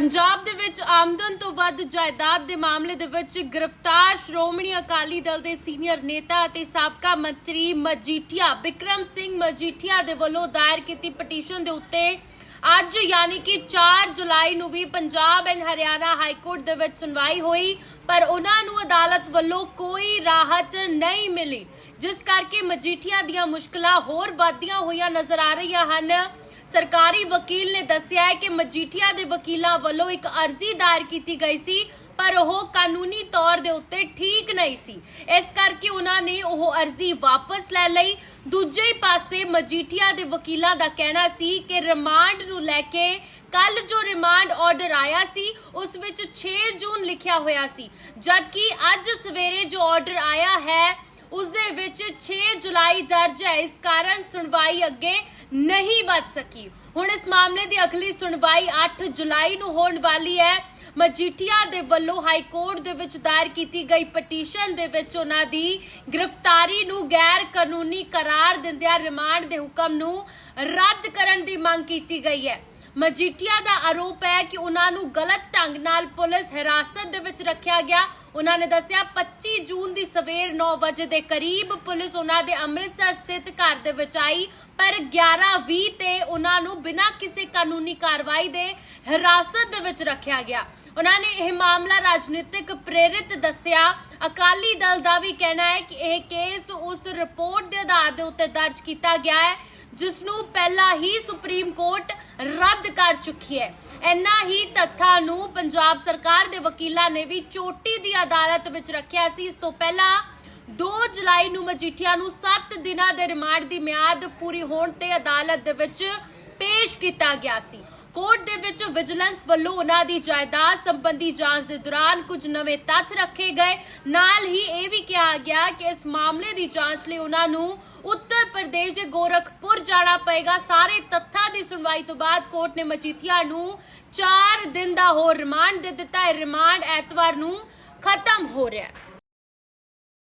ਪੰਜਾਬ ਦੇ ਵਿੱਚ ਆਮਦਨ ਤੋਂ ਵੱਧ ਜਾਇਦਾਦ ਦੇ ਮਾਮਲੇ ਦੇ ਵਿੱਚ ਗ੍ਰਿਫਤਾਰ ਸ਼੍ਰੋਮਣੀ ਅਕਾਲੀ ਦਲ ਦੇ ਸੀਨੀਅਰ ਨੇਤਾ ਅਤੇ ਸਾਬਕਾ ਮੰਤਰੀ ਮਜੀਠੀਆ, ਬਿਕਰਮ ਸਿੰਘ ਮਜੀਠੀਆ ਦੇ ਵੱਲੋਂ ਦਾਇਰ ਕੀਤੀ ਪਟੀਸ਼ਨ ਦੇ ਉੱਤੇ ਅੱਜ ਯਾਨੀ ਕਿ 4 ਜੁਲਾਈ ਨੂੰ ਵੀ Punjab and Haryana high court ਦੇ ਵਿੱਚ ਸੁਣਵਾਈ ਹੋਈ, ਪਰ ਉਹਨਾਂ ਨੂੰ ਅਦਾਲਤ ਵੱਲੋਂ ਕੋਈ ਰਾਹਤ ਨਹੀਂ ਮਿਲੀ। ਜਿਸ ਕਰਕੇ ਮਜੀਠੀਆ ਦੀਆਂ ਮੁਸ਼ਕਲਾਂ ਹੋਰ ਵਧਦੀਆਂ ਹੋਈਆਂ ਨਜ਼ਰ ਆ ਰਹੀਆਂ ਹਨ। ਸਰਕਾਰੀ ਵਕੀਲ ਨੇ ਦੱਸਿਆ ਹੈ ਕਿ ਮਜੀਠੀਆ ਦੇ ਵਕੀਲਾਂ ਵੱਲੋਂ ਇੱਕ ਅਰਜ਼ੀ ਦਾਇਰ ਕੀਤੀ ਗਈ ਸੀ, ਪਰ ਉਹ ਕਾਨੂੰਨੀ ਤੌਰ ਦੇ ਉੱਤੇ ਠੀਕ ਨਹੀਂ ਸੀ। ਇਸ ਕਰਕੇ ਉਹਨਾਂ ਨੇ ਉਹ ਅਰਜ਼ੀ ਵਾਪਸ ਲੈ ਲਈ। ਦੂਜੇ ਹੀ ਪਾਸੇ ਮਜੀਠੀਆ ਦੇ ਵਕੀਲਾਂ ਦਾ ਕਹਿਣਾ ਸੀ ਕਿ ਰਿਮਾਂਡ ਨੂੰ ਲੈ ਕੇ ਕੱਲ ਜੋ ਰਿਮਾਂਡ ਆਰਡਰ ਆਇਆ ਸੀ, ਉਸ ਵਿੱਚ 6 ਜੂਨ ਲਿਖਿਆ ਹੋਇਆ ਸੀ। ਜਦਕਿ ਅੱਜ ਸਵੇਰੇ ਜੋ ਆਰਡਰ ਆਇਆ ਹੈ ਉਸ ਦੇ ਵਿੱਚ 6 ਜੁਲਾਈ ਦਰਜ ਹੈ। ਇਸ ਕਾਰਨ ਸੁਣਵਾਈ ਅੱਗੇ ਨਹੀਂ ਵੱਧ ਸਕੀ। ਹੁਣ ਇਸ ਮਾਮਲੇ ਦੀ ਅਗਲੀ ਸੁਣਵਾਈ 8 ਜੁਲਾਈ ਨੂੰ ਹੋਣ ਵਾਲੀ ਹੈ। ਮਜੀਠੀਆ ਦੇ ਵੱਲੋਂ ਹਾਈ ਕੋਰਟ ਦੇ ਵਿੱਚ ਦਾਇਰ ਕੀਤੀ ਗਈ ਪਟੀਸ਼ਨ ਦੇ ਵਿੱਚ ਉਹਨਾਂ ਦੀ ਗ੍ਰਿਫਤਾਰੀ ਨੂੰ ਗੈਰ ਕਾਨੂੰਨੀ ਕਰਾਰ ਦਿੰਦਿਆਂ ਰਿਮਾਂਡ ਦੇ ਹੁਕਮ ਨੂੰ ਰੱਦ ਕਰਨ ਦੀ ਮੰਗ ਕੀਤੀ ਗਈ ਹੈ। ਮਜੀਠੀਆ ਦਾ ਆਰੋਪ ਹੈ ਕਿ ਉਹਨਾਂ ਨੂੰ ਗਲਤ ਢੰਗ ਨਾਲ ਪੁਲਿਸ ਹਿਰਾਸਤ ਦੇ ਵਿੱਚ ਰੱਖਿਆ ਗਿਆ। ਉਹਨਾਂ ਨੇ ਦੱਸਿਆ 25 ਜੂਨ ਦੀ ਸਵੇਰ 9 ਵਜੇ ਦੇ ਕਰੀਬ ਪੁਲਿਸ ਉਹਨਾਂ ਦੇ ਅੰਮ੍ਰਿਤਸਰ ਸਥਿਤ ਘਰ ਦੇ ਵਿੱਚ ਆਈ, ਪਰ 11:20 ਤੇ ਉਹਨਾਂ ਨੂੰ ਬਿਨਾਂ ਕਿਸੇ ਕਾਨੂੰਨੀ ਕਾਰਵਾਈ ਦੇ ਹਿਰਾਸਤ ਦੇ ਵਿੱਚ ਰੱਖਿਆ ਗਿਆ। ਉਹਨਾਂ ਨੇ ਇਹ ਮਾਮਲਾ ਰਾਜਨੀਤਿਕ ਪ੍ਰੇਰਿਤ ਦੱਸਿਆ। ਅਕਾਲੀ ਦਲ ਦਾ ਵੀ ਕਹਿਣਾ ਹੈ ਕਿ ਇਹ ਕੇਸ ਉਸ ਰਿਪੋਰਟ ਦੇ ਆਧਾਰ ਦੇ ਉੱਤੇ ਦਰਜ ਕੀਤਾ ਗਿਆ ਹੈ ਜਿਸ ਨੂੰ ਪਹਿਲਾਂ ਹੀ ਸੁਪਰੀਮ ਕੋਰਟ ਰੱਦ ਕਰ ਚੁੱਕੀ ਹੈ। ਇੰਨਾ ਹੀ ਤੱਥਾਂ ਨੂੰ ਪੰਜਾਬ ਸਰਕਾਰ ਦੇ ਵਕੀਲਾਂ ਨੇ ਵੀ ਚੋਟੀ ਦੀ ਅਦਾਲਤ ਵਿੱਚ ਰੱਖਿਆ ਸੀ। ਇਸ ਤੋਂ ਪਹਿਲਾਂ 2 ਜੁਲਾਈ ਨੂੰ ਮਜੀਠੀਆ ਨੂੰ 7 ਦਿਨਾਂ ਦੇ ਰਿਮਾਂਡ ਦੀ ਮਿਆਦ ਪੂਰੀ ਹੋਣ ਤੇ ਅਦਾਲਤ ਦੇ ਵਿੱਚ ਪੇਸ਼ ਕੀਤਾ ਗਿਆ ਸੀ। ਕੋਰਟ ਦੇ ਵਿੱਚ ਵਿਜੀਲੈਂਸ ਵੱਲੋਂ ਉਹਨਾਂ ਦੀ ਜਾਇਦਾਦ ਸੰਬੰਧੀ ਜਾਂਚ ਦੇ ਦੌਰਾਨ ਕੁਝ ਨਵੇਂ ਤੱਥ ਰੱਖੇ ਗਏ। ਨਾਲ ਹੀ ਇਹ ਵੀ ਕਿਹਾ ਗਿਆ ਕਿ ਇਸ ਮਾਮਲੇ ਦੀ ਜਾਂਚ ਲਈ ਉਹਨਾਂ ਨੂੰ ਉੱਤਰ ਪ੍ਰਦੇਸ਼ ਦੇ ਗੋਰਖਪੁਰ ਜਾਣਾ ਪਏਗਾ। ਸਾਰੇ ਤੱਥਾਂ ਦੀ ਸੁਣਵਾਈ ਤੋਂ ਬਾਅਦ ਕੋਰਟ ਨੇ ਮਜੀਠੀਆ ਨੂੰ 4 ਦਿਨ ਦਾ ਹੋਰ ਰਿਮਾਂਡ ਦੇ ਦਿੱਤਾ। ਹੈ ਰਿਮਾਂਡ ਐਤਵਾਰ ਨੂੰ ਖਤਮ ਹੋ ਰਿਹਾ ਹੈ।